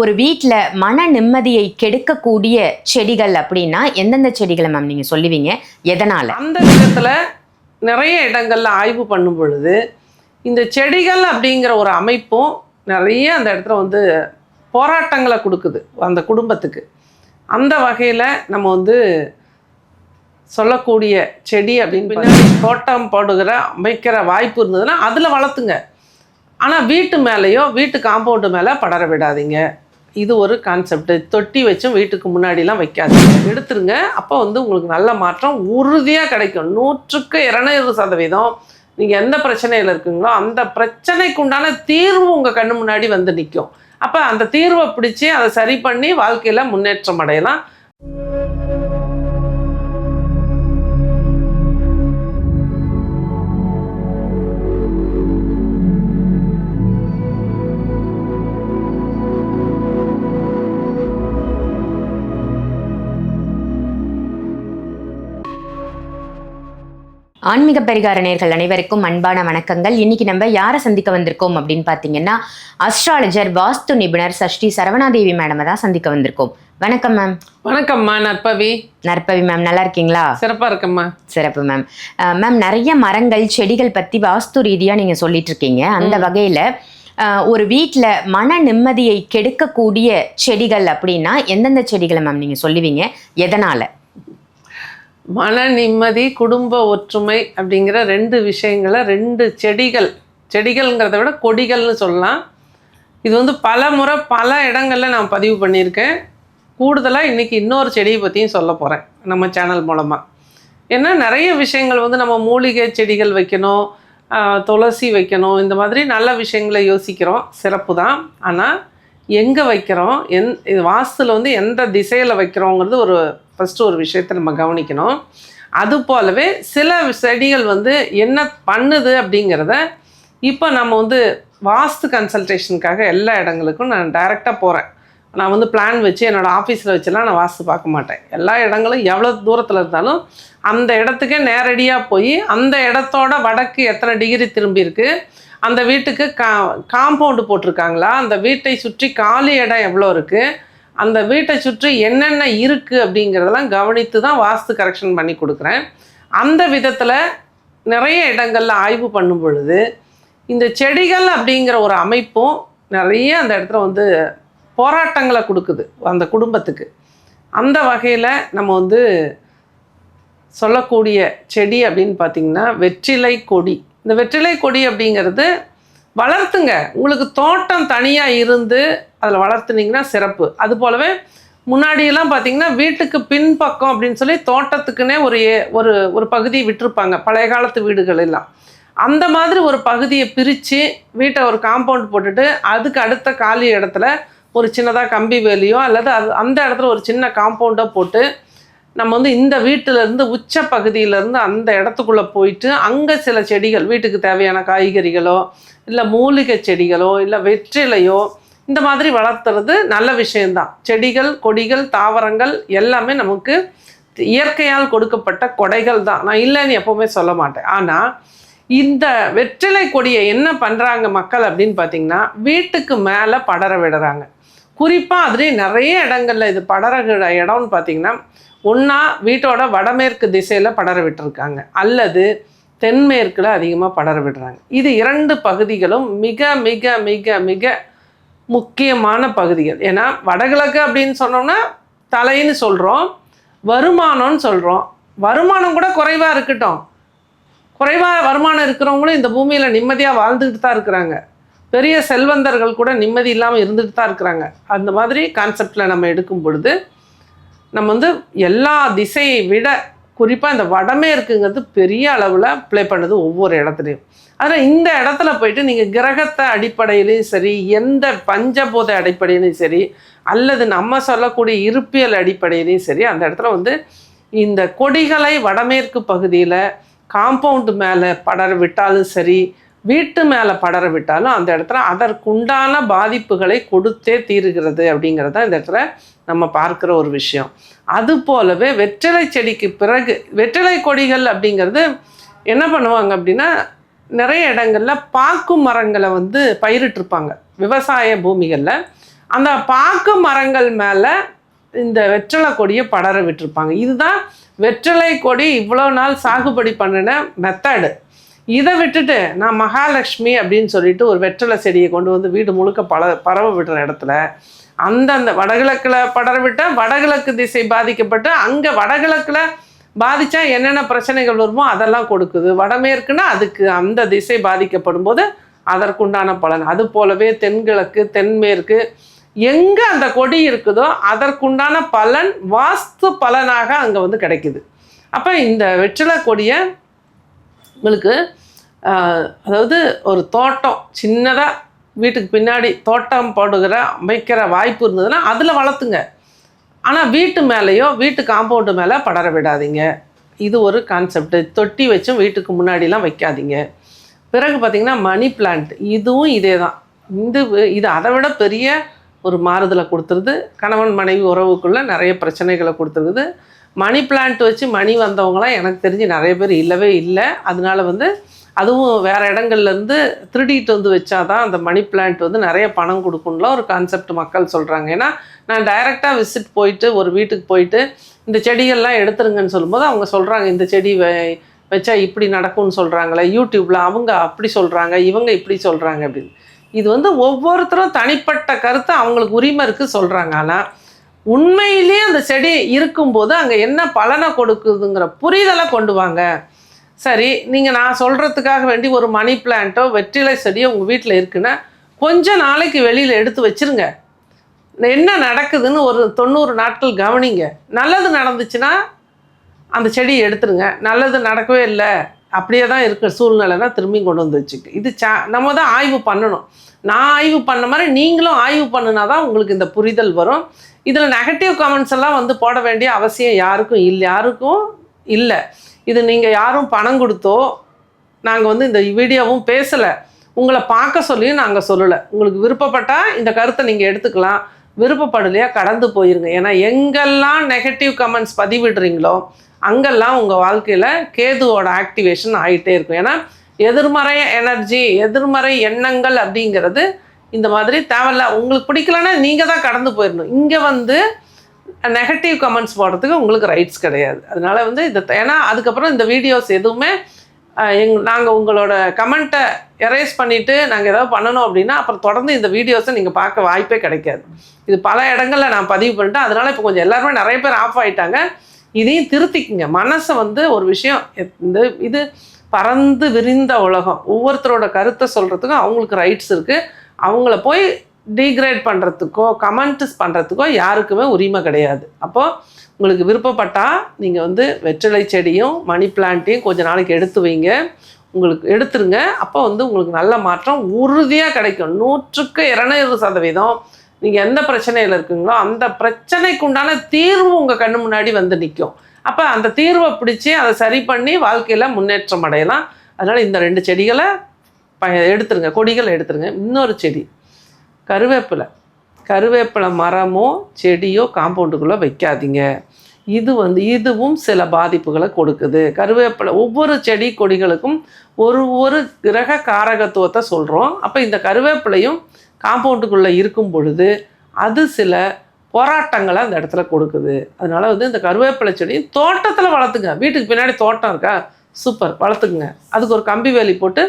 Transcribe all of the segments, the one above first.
ஒரு வீட்டில் மன நிம்மதியை கெடுக்கக்கூடிய செடிகள் அப்படின்னா எந்தெந்த செடிகளை மேம் நீங்கள் சொல்லுவீங்க? எதனால்? அந்த விதத்தில் நிறைய இடங்கள்ல ஆய்வு பண்ணும் பொழுது இந்த செடிகள் அப்படிங்கிற ஒரு அமைப்பும் நிறைய அந்த இடத்துல வந்து போராட்டங்களை கொடுக்குது அந்த குடும்பத்துக்கு. அந்த வகையில் நம்ம வந்து சொல்லக்கூடிய செடி அப்படின்னு தோட்டம் போடுகிற அமைக்கிற வாய்ப்பு இருந்ததுன்னா அதில் வளர்த்துங்க. ஆனால் வீட்டு மேலேயோ வீட்டு காம்பவுண்டு மேலே படர விடாதீங்க. இது ஒரு கான்செப்ட் தொட்டி வச்சும் வீட்டுக்கு முன்னாடிலாம் வைக்காதீங்க. எடுத்துருங்க. அப்போ வந்து உங்களுக்கு நல்ல மாற்றம் உறுதியாக கிடைக்கும். நூற்றுக்கு இரநூறு சதவீதம் நீங்கள் எந்த பிரச்சனையில் இருக்குங்களோ அந்த பிரச்சனைக்கு உண்டான தீர்வு உங்கள் கண்ணு முன்னாடி வந்து நிற்கும் அப்போ அந்த தீர்வை பிடிச்சி அதை சரி பண்ணி வாழ்க்கையில் முன்னேற்றம் அடையலாம். ஆன்மீக பரிகார நேர்கள் அனைவருக்கும் அன்பான வணக்கங்கள். இன்னைக்கு நம்ம யாரை சந்திக்க வந்திருக்கோம் அப்படின்னு பார்த்தீங்கன்னா அஸ்ட்ராலஜர் வாஸ்து நிபுணர் சஷ்டி சரவணாதேவி மேடமை தான் சந்திக்க வந்திருக்கோம். வணக்கம் மேம் வணக்கம்மா நற்பவி. நற்பவி மேம் நல்லா இருக்கீங்களா? சிறப்பாக இருக்கம்மா சிறப்பு மேம் மேம் நிறைய மரங்கள் செடிகள் பற்றி வாஸ்து ரீதியாக நீங்கள் சொல்லிட்டு இருக்கீங்க. அந்த வகையில் ஒரு வீட்டில் மன நிம்மதியை கெடுக்கக்கூடிய செடிகள் அப்படின்னா எந்தெந்த செடிகளை மேம் நீங்கள் சொல்லுவீங்க? எதனால்? மன நிம்மதி குடும்ப ஒற்றுமை அப்படிங்கிற ரெண்டு விஷயங்களை ரெண்டு செடிகள் செடிகள்ங்கிறத விட கொடிகள்னு சொல்லலாம். இது வந்து பல முறை பல இடங்களில் நான் பதிவு பண்ணியிருக்கேன். கூடுதலாக இன்றைக்கி இன்னொரு செடியை பற்றியும் சொல்ல போகிறேன் நம்ம சேனல் மூலமாக ஏன்னா நிறைய விஷயங்கள் வந்து நம்ம மூலிகை செடிகள் வைக்கணும் துளசி வைக்கணும் இந்த மாதிரி நல்ல விஷயங்களை யோசிக்கிறோம். சிறப்பு தான். ஆனால் எங்கே வைக்கிறோம்? எந் இது வாஸ்துல வந்து எந்த திசையில் வைக்கிறோங்கிறது ஒரு ஃபஸ்ட்டு ஒரு விஷயத்தை நம்ம கவனிக்கணும். அது போலவே சில செடிகள் வந்து என்ன பண்ணுது அப்படிங்கிறத இப்போ நம்ம வந்து வாஸ்து கன்சல்டேஷனுக்காக எல்லா இடங்களுக்கும் நான் டைரெக்டாக போகிறேன் நான் வந்து பிளான் வச்சு என்னோடய ஆஃபீஸில் வச்சுலாம் நான் வாஸ்து பார்க்க மாட்டேன். எல்லா இடங்களும் எவ்வளோ தூரத்தில் இருந்தாலும் அந்த இடத்துக்கே நேரடியாக போய் அந்த இடத்தோட வடக்கு எத்தனை டிகிரி திரும்பியிருக்கு அந்த வீட்டுக்கு கா காம்பவுண்டு போட்டிருக்காங்களா? அந்த வீட்டை சுற்றி காலி இடம் எவ்வளோ இருக்குது அந்த வீட்டை சுற்றி என்னென்ன இருக்குது அப்படிங்கிறதெல்லாம் கவனித்து தான் வாஸ்து கரெக்ஷன் பண்ணி கொடுக்குறேன். அந்த விதத்தில் நிறைய இடங்களில் ஆய்வு பண்ணும் பொழுது இந்த செடிகள் அப்படிங்கிற ஒரு அமைப்பும் நிறைய அந்த இடத்துல வந்து போராட்டங்களை கொடுக்குது அந்த குடும்பத்துக்கு. அந்த வகையில் நம்ம வந்து சொல்லக்கூடிய செடி அப்படின்னு பார்த்தீங்கன்னா வெற்றிலை கொடி. இந்த வெற்றிலை கொடி அப்படிங்கிறது வளர்த்துங்க. உங்களுக்கு தோட்டம் தனியாக இருந்து அதில் வளர்த்துனீங்கன்னா சிறப்பு. அது போலவே முன்னாடியெல்லாம் பார்த்தீங்கன்னா வீட்டுக்கு பின்பக்கம் அப்படின்னு சொல்லி தோட்டத்துக்குன்னே ஒரு ஏ- ஒரு ஒரு பகுதி விட்டுருப்பாங்க. பழைய காலத்து வீடுகள் எல்லாம். அந்த மாதிரி ஒரு பகுதியை பிரித்து வீட்டை ஒரு காம்பவுண்ட் போட்டுட்டு அதுக்கு அடுத்த காலி இடத்துல ஒரு சின்னதாக கம்பி வேலியோ அல்லது அது அந்த இடத்துல ஒரு சின்ன காம்பவுண்டோ போட்டு நம்ம வந்து இந்த வீட்டிலேருந்து உச்ச பகுதியிலேருந்து அந்த இடத்துக்குள்ளே போயிட்டு அங்கே சில செடிகள் வீட்டுக்கு தேவையான காய்கறிகளோ இல்லை மூலிகை செடிகளோ இல்லை வெற்றிலையோ இந்த மாதிரி வளர்த்துறது நல்ல விஷயந்தான் செடிகள் கொடிகள் தாவரங்கள் எல்லாமே நமக்கு இயற்கையால் கொடுக்கப்பட்ட கொடைகள் தான் நான் இல்லைன்னு எப்போவுமே சொல்ல மாட்டேன். ஆனால் இந்த வெற்றிலை கொடியை என்ன பண்ணுறாங்க மக்கள் அப்படின்னு பார்த்தீங்கன்னா வீட்டுக்கு மேலே படர விடுறாங்க. குறிப்பாக அதுலேயும் நிறைய இடங்கள்ல இது படரகிற இடம்னு பார்த்தீங்கன்னா ஒன்றா வீட்டோட வடமேற்கு திசையில் படர விட்டுருக்காங்க அல்லது தென்மேற்கில் அதிகமாக படர விடுறாங்க இது இரண்டு பகுதிகளும் மிக மிக மிக மிக முக்கியமான பகுதிகள். ஏன்னா வடகிழக்கு அப்படின்னு சொன்னோம்னா தலைன்னு சொல்கிறோம் வருமானம்னு சொல்கிறோம் வருமானம் கூட குறைவாக இருக்கட்டும். குறைவாக வருமானம் இருக்கிறவங்களும் இந்த பூமியில் நிம்மதியாக வாழ்ந்துக்கிட்டு தான் இருக்கிறாங்க. பெரிய செல்வந்தர்கள் கூட நிம்மதி இல்லாமல் இருந்துட்டு தான் இருக்கிறாங்க. அந்த மாதிரி கான்செப்டில் நம்ம எடுக்கும் பொழுது நம்ம வந்து எல்லா திசையை விட குறிப்பாக இந்த வடமேற்குங்கிறது பெரிய அளவில் ப்ளே பண்ணுது ஒவ்வொரு இடத்துலையும். அதில் இந்த இடத்துல போயிட்டு நீங்கள் கிரகத்தை அடிப்படையிலையும் சரி எந்த பஞ்சபூத அடிப்படையிலையும் சரி அல்லது நம்ம சொல்லக்கூடிய இருப்பியல் அடிப்படையிலையும் சரி அந்த இடத்துல வந்து இந்த கொடிகளை வடமேற்கு பகுதியில் காம்பவுண்டு மேலே படர விட்டாலும் சரி வீட்டு மேலே படர விட்டாலும் அந்த இடத்துல அதற்குண்டான பாதிப்புகளை கொடுத்தே தீருகிறது அப்படிங்கிறது தான் இந்த இடத்துல நம்ம பார்க்குற ஒரு விஷயம். அது போலவே வெற்றிலை செடிக்கு பிறகு வெற்றிலை கொடிகள் அப்படிங்கிறது என்ன பண்ணுவாங்க அப்படின்னா நிறைய இடங்களில் பாக்கு மரங்களை வந்து பயிரிட்டிருப்பாங்க விவசாய பூமிகளில். அந்த பாக்கு மரங்கள் மேலே இந்த வெற்றிலை கொடியை படர விட்டுருப்பாங்க. இதுதான் வெற்றிலை கொடி இவ்வளோ நாள் சாகுபடி பண்ணின மெத்தடு இதை விட்டுட்டு நான் மகாலட்சுமி அப்படின்னு சொல்லிட்டு ஒரு வெற்றிலை செடியை கொண்டு வந்து வீடு முழுக்க பல பரவ விடுற இடத்துல அந்தந்த வடகிழக்கில் படர விட்டால் வடகிழக்கு திசை பாதிக்கப்பட்டு அங்கே வடகிழக்கில் பாதித்தா என்னென்ன பிரச்சனைகள் வருமோ அதெல்லாம் கொடுக்குது. வடமேற்குன்னா அதுக்கு அந்த திசை பாதிக்கப்படும் போது அதற்குண்டான பலன். அது போலவே தென்கிழக்கு தென்மேற்கு எங்கே அந்த கொடி இருக்குதோ அதற்குண்டான பலன் வாஸ்து பலனாக அங்கே வந்து கிடைக்குது. அப்போ இந்த வெற்றிலை கொடியை உங்களுக்கு அதாவது ஒரு தோட்டம் சின்னதாக வீட்டுக்கு பின்னாடி தோட்டம் போடுகிற அமைக்கிற வாய்ப்பு இருந்ததுன்னா அதில் வளர்த்துங்க. ஆனால் வீட்டு மேலேயோ வீட்டு காம்பவுண்டு மேலே படர விடாதீங்க. இது ஒரு கான்செப்ட். தொட்டி வச்சும் வீட்டுக்கு முன்னாடிலாம் வைக்காதீங்க. பிறகு பார்த்திங்கன்னா மணி பிளான்ட். இதுவும் இதே தான் இந்த இது அதை விட பெரிய ஒரு மாறுதலை கொடுத்துருது. கணவன் மனைவி உறவுக்குள்ளே நிறைய பிரச்சனைகளை கொடுத்துருக்குது. மணி பிளான்ட் வச்சு மணி வந்தவங்களாம் எனக்கு தெரிஞ்சு நிறைய பேர் இல்லவே இல்லை. அதனால வந்து அதுவும் வேறு இடங்கள்லேருந்து திருடிட்டு வந்து வச்சாதான் அந்த மணி பிளான்ட் வந்து நிறைய பணம் கொடுக்கும்ல ஒரு கான்செப்ட் மக்கள் சொல்கிறாங்க ஏன்னா நான் டைரெக்டாக விசிட் போயிட்டு ஒரு வீட்டுக்கு போயிட்டு இந்த செடிகள்லாம் எடுத்துருங்கன்னு சொல்லும்போது அவங்க சொல்கிறாங்க இந்த செடி வை- வச்சா இப்படி நடக்கும்னு சொல்கிறாங்களே யூடியூப்பில் அவங்க அப்படி சொல்கிறாங்க இவங்க இப்படி சொல்கிறாங்க அப்படின்னு. இது வந்து ஒவ்வொருத்தரும் தனிப்பட்ட கருத்தை அவங்களுக்கு உரிமை இருக்குது சொல்கிறாங்க ஆனால் உண்மையிலேயே அந்த செடி இருக்கும்போது அங்கே என்ன பலனை கொடுக்குதுங்கிற புரிதலை கொண்டு வாங்க. சரி நீங்கள் நான் சொல்கிறதுக்காக வேண்டி ஒரு மணி பிளான்ட்டோ வெற்றிலை செடியோ உங்கள் வீட்டில் இருக்குன்னா கொஞ்ச நாளைக்கு வெளியில் எடுத்து வச்சிருங்க. என்ன நடக்குதுன்னு ஒரு தொண்ணூறு நாட்கள் கவனிங்க. நல்லது நடந்துச்சுன்னா அந்த செடியை எடுத்துருங்க. நல்லது நடக்கவே இல்லை. அப்படியே தான் இருக்கிற சூழ்நிலைனா திரும்பி கொண்டு வந்து வச்சுக்க. இது சா நம்ம தான் ஆய்வு பண்ணணும். நான் ஆய்வு பண்ண மாதிரி நீங்களும் ஆய்வு பண்ணுனா தான் உங்களுக்கு இந்த புரிதல் வரும். இதில் நெகட்டிவ் கமெண்ட்ஸ் எல்லாம் வந்து போட வேண்டிய அவசியம் யாருக்கும் இல்லை யாருக்கும் இல்லை. இது நீங்கள் யாரும் பணம் கொடுத்தோ நாங்கள் வந்து இந்த வீடியோவும் பேசலை. உங்களை பார்க்க சொல்லியும் நாங்கள் சொல்லலை. உங்களுக்கு விருப்பப்பட்டால் இந்த கருத்தை நீங்கள் எடுத்துக்கலாம். விருப்பப்படலையா கடந்து போயிருங்க. ஏன்னா எங்கெல்லாம் நெகட்டிவ் கமெண்ட்ஸ் பதிவிடுறீங்களோ அங்கெல்லாம் உங்கள் வாழ்க்கையில் கேதுவோட ஆக்டிவேஷன் ஆகிட்டே இருக்கும். ஏன்னா எதிர்மறை எனர்ஜி எதிர்மறை எண்ணங்கள் அப்படிங்கிறது இந்த மாதிரி தேவையில்ல. உங்களுக்கு பிடிக்கலன்னா நீங்கள் தான் கடந்து போயிடணும். இங்கே வந்து நெகட்டிவ் கமெண்ட்ஸ் போடுறதுக்கு உங்களுக்கு ரைட்ஸ் கிடையாது. அதனால வந்து இந்த ஏன்னா அதுக்கப்புறம் இந்த வீடியோஸ் எதுவுமே எங் நாங்கள் உங்களோட கமெண்ட்டை எரேஸ் பண்ணிவிட்டு நாங்கள் ஏதாவது பண்ணணும் அப்படின்னா அப்புறம் தொடர்ந்து இந்த வீடியோஸை நீங்கள் பார்க்க வாய்ப்பே கிடைக்காது. இது பல இடங்களில் நான் பதிவு பண்ணிட்டேன். அதனால இப்போ கொஞ்சம் எல்லாருமே நிறைய பேர் ஆஃப் ஆகிட்டாங்க இதையும் திருத்திக்குங்க. மனசை வந்து ஒரு விஷயம் இந்த இது பறந்து விரிந்த உலகம். ஒவ்வொருத்தரோட கருத்தை சொல்கிறதுக்கும் அவங்களுக்கு ரைட்ஸ் இருக்குது அவங்கள போய் டீக்ரேட் பண்ணுறதுக்கோ கமெண்ட்ஸ் பண்ணுறதுக்கோ யாருக்குமே உரிமை கிடையாது. அப்போது உங்களுக்கு விருப்பப்பட்டால் நீங்கள் வந்து வெற்றிலை செடியும் மணி பிளான்ட்டையும் கொஞ்சம் நாளைக்கு எடுத்து வைங்க. உங்களுக்கு எடுத்துருங்க. அப்போ வந்து உங்களுக்கு நல்ல மாற்றம் உறுதியாக கிடைக்கும். நூற்றுக்கு இரநூறு சதவீதம் நீங்கள் எந்த பிரச்சனையில் இருக்குங்களோ அந்த பிரச்சனைக்கு உண்டான தீர்வு உங்கள் கண்ணு முன்னாடி வந்து நிற்கும் அப்போ அந்த தீர்வை பிடிச்சி அதை சரி பண்ணி வாழ்க்கையில் முன்னேற்றம் அடையலாம். அதனால் இந்த ரெண்டு செடிகளை ப எடுத்துருங்க. கொடிகளை எடுத்துருங்க. இன்னொரு செடி. கருவேப்பிலை. கருவேப்பிலை மரமோ செடியோ காம்பவுண்டுக்குள்ளே வைக்காதீங்க. இது வந்து இதுவும் சில பாதிப்புகளை கொடுக்குது. கருவேப்பிலை ஒவ்வொரு செடி கொடிகளுக்கும் ஒரு ஒரு கிரக காரகத்துவத்தை சொல்கிறோம் அப்போ இந்த கருவேப்பிலையும் காம்பவுண்டுக்குள்ளே இருக்கும் பொழுது அது சில போராட்டங்களை அந்த இடத்துல கொடுக்குது. அதனால வந்து இந்த கருவேப்பிலை செடியும் தோட்டத்தில் வளர்த்துங்க. வீட்டுக்கு பின்னாடி தோட்டம் இருக்கா? சூப்பர் வளர்த்துக்குங்க. அதுக்கு ஒரு கம்பி வேலி போட்டு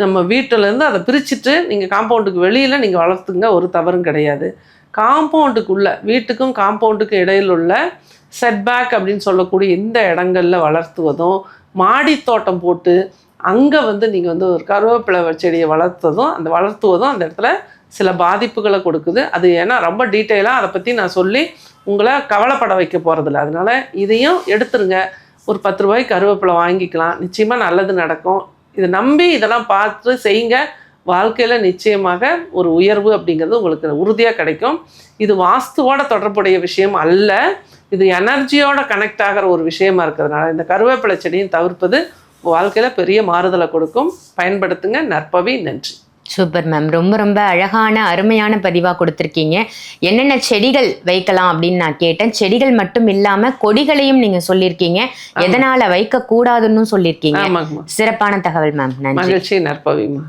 நம்ம வீட்டிலேருந்து அதை பிரிச்சுட்டு நீங்கள் காம்பவுண்டுக்கு வெளியில் நீங்கள் வளர்த்துங்க ஒரு தவறும் கிடையாது. காம்பவுண்டுக்குள்ளே வீட்டுக்கும் காம்பவுண்டுக்கும் இடையில் உள்ள செட்பேக் அப்படின்னு சொல்லக்கூடிய இந்த இடங்களில் வளர்த்துவதும் மாடி தோட்டம் போட்டு அங்கே வந்து நீங்கள் வந்து ஒரு கருவேப்பிலை செடியை வளர்த்ததும் அந்த வளர்த்துவதும் அந்த இடத்துல சில பாதிப்புகளை கொடுக்குது. அது ஏன்னா ரொம்ப டீட்டெயிலாக அதை பற்றி நான் சொல்லி உங்களை கவலைப்பட வைக்க போகிறதில்ல அதனால் இதையும் எடுத்துருங்க. ஒரு பத்து ரூபாய்க்கு கருவேப்பிலை வாங்கிக்கலாம். நிச்சயமாக நல்லது நடக்கும். இதை நம்பி இதெல்லாம் பார்த்து செய்யுங்க. வாழ்க்கையில் நிச்சயமாக ஒரு உயர்வு அப்படிங்கிறது உங்களுக்கு உறுதியாக கிடைக்கும். இது வாஸ்துவோட தொடர்புடைய விஷயம் அல்ல. இது எனர்ஜியோட கனெக்ட் ஆகிற ஒரு விஷயமா இருக்கிறதுனால இந்த கருவேப்பிலை செடியும் தவிர்ப்பது வாழ்க்கையில் பெரிய மாறுதலை கொடுக்கும். பயன்படுத்துங்க. நற்பவி. நன்றி. Super ma'am. ரொம்ப ரொம்ப அழகான அருமையான பதிவாக கொடுத்துருக்கீங்க. என்னென்ன செடிகள் வைக்கலாம் அப்படின்னு நான் கேட்டேன். செடிகள் மட்டும் இல்லாம கொடிகளையும் நீங்க சொல்லியிருக்கீங்க. எதனால வைக்க கூடாதுன்னு சொல்லியிருக்கீங்க சிறப்பான தகவல் மேம். நன்றி. மகிழ்ச்சி நற்பவிம்மா